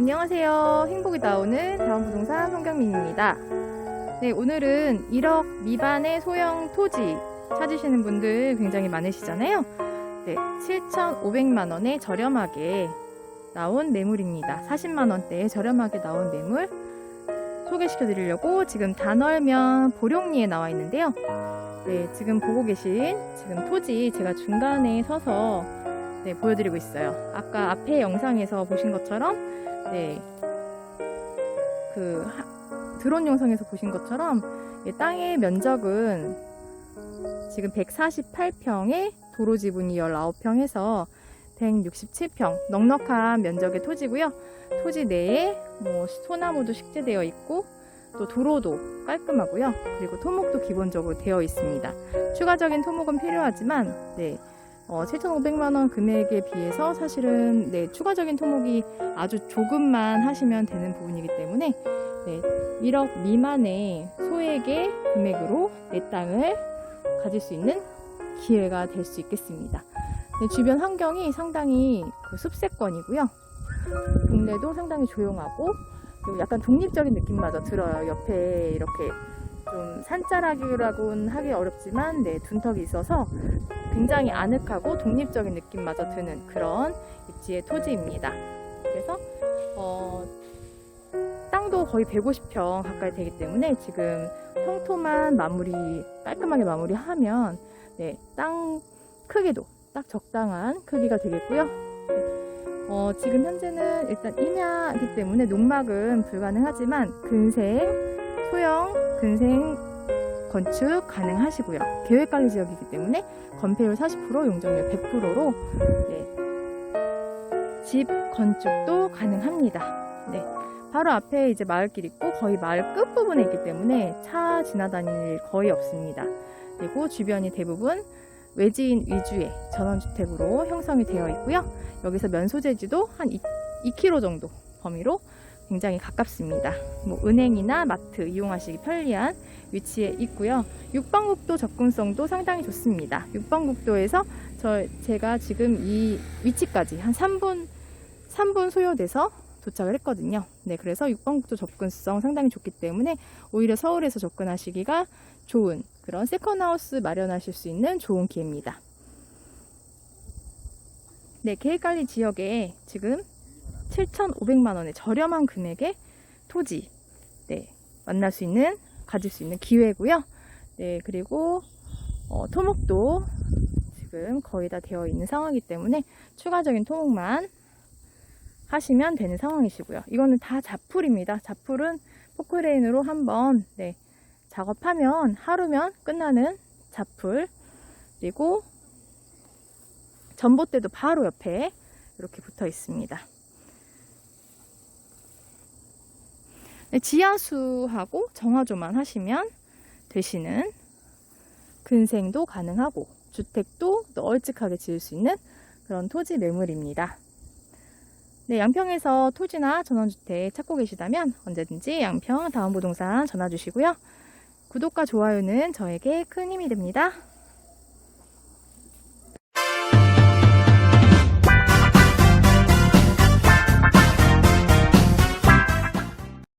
안녕하세요. 행복이 나오는 다운부동산 송경민입니다. 네, 오늘은 1억 미만의 소형 토지 찾으시는 분들 굉장히 많으시잖아요. 네, 7,500만 원에 저렴하게 나온 매물입니다. 40만 원대에 저렴하게 나온 매물 소개시켜 드리려고 지금 단월면 보령리에 나와 있는데요. 네, 지금 보고 계신 지금 토지 제가 중간에 서서 네, 보여드리고 있어요. 아까 앞에 영상에서 보신 것처럼, 네, 그, 하- 드론 영상에서 보신 것처럼, 이 땅의 면적은 지금 148평에 도로 지분이 19평 해서 167평, 넉넉한 면적의 토지고요. 토지 내에 뭐 소나무도 식재되어 있고, 또 도로도 깔끔하고요. 그리고 토목도 기본적으로 되어 있습니다. 추가적인 토목은 필요하지만, 네, 어, 7,500만 원 금액에 비해서 사실은 네, 추가적인 토목이 아주 조금만 하시면 되는 부분이기 때문에 네, 1억 미만의 소액의 금액으로 내 땅을 가질 수 있는 기회가 될 수 있겠습니다. 네, 주변 환경이 상당히 그 숲세권이고요. 동네도 상당히 조용하고 약간 독립적인 느낌마저 들어요. 옆에 이렇게 좀 산자락이라고는 하기 어렵지만 네, 둔턱이 있어서 굉장히 아늑하고 독립적인 느낌마저 드는 그런 입지의 토지입니다. 그래서 어, 땅도 거의 150평 가까이 되기 때문에 지금 성토만 마무리 깔끔하게 마무리하면 네, 땅 크기도 딱 적당한 크기가 되겠고요. 네, 어, 지금 현재는 일단 임야이기 때문에 농막은 불가능하지만 근생 소형 근생 건축 가능하시고요. 계획 관리 지역이기 때문에 건폐율 40%, 용적률 100%로 집 건축도 가능합니다. 네. 바로 앞에 이제 마을길 있고 거의 마을 끝 부분에 있기 때문에 차 지나다닐 일 거의 없습니다. 그리고 주변이 대부분 외지인 위주의 전원주택으로 형성이 되어 있고요. 여기서 면소재지도 한 2, 2km 정도 범위로 굉장히 가깝습니다. 뭐 은행이나 마트 이용하시기 편리한 위치에 있고요. 6번 국도 접근성도 상당히 좋습니다. 6번 국도에서 저 제가 지금 이 위치까지 한 3분 3분 소요돼서 도착을 했거든요. 네, 그래서 6번 국도 접근성 상당히 좋기 때문에 오히려 서울에서 접근하시기가 좋은 그런 세컨하우스 마련하실 수 있는 좋은 기회입니다. 네, 계획관리 지역에 지금 7,500만 원의 저렴한 금액의 토지 네, 만날 수 있는 가질 수 있는 기회고요. 네, 그리고 어, 토목도 지금 거의 다 되어 있는 상황이기 때문에 추가적인 토목만 하시면 되는 상황이시고요. 이거는 다 자풀입니다. 자풀은 포크레인으로 한번 네, 작업하면 하루면 끝나는 자풀 그리고 전봇대도 바로 옆에 이렇게 붙어 있습니다. 지하수하고 정화조만 하시면 되시는 근생도 가능하고 주택도 널찍하게 지을 수 있는 그런 토지 매물입니다. 네, 양평에서 토지나 전원주택 찾고 계시다면 언제든지 양평 다운부동산 전화 주시고요. 구독과 좋아요는 저에게 큰 힘이 됩니다.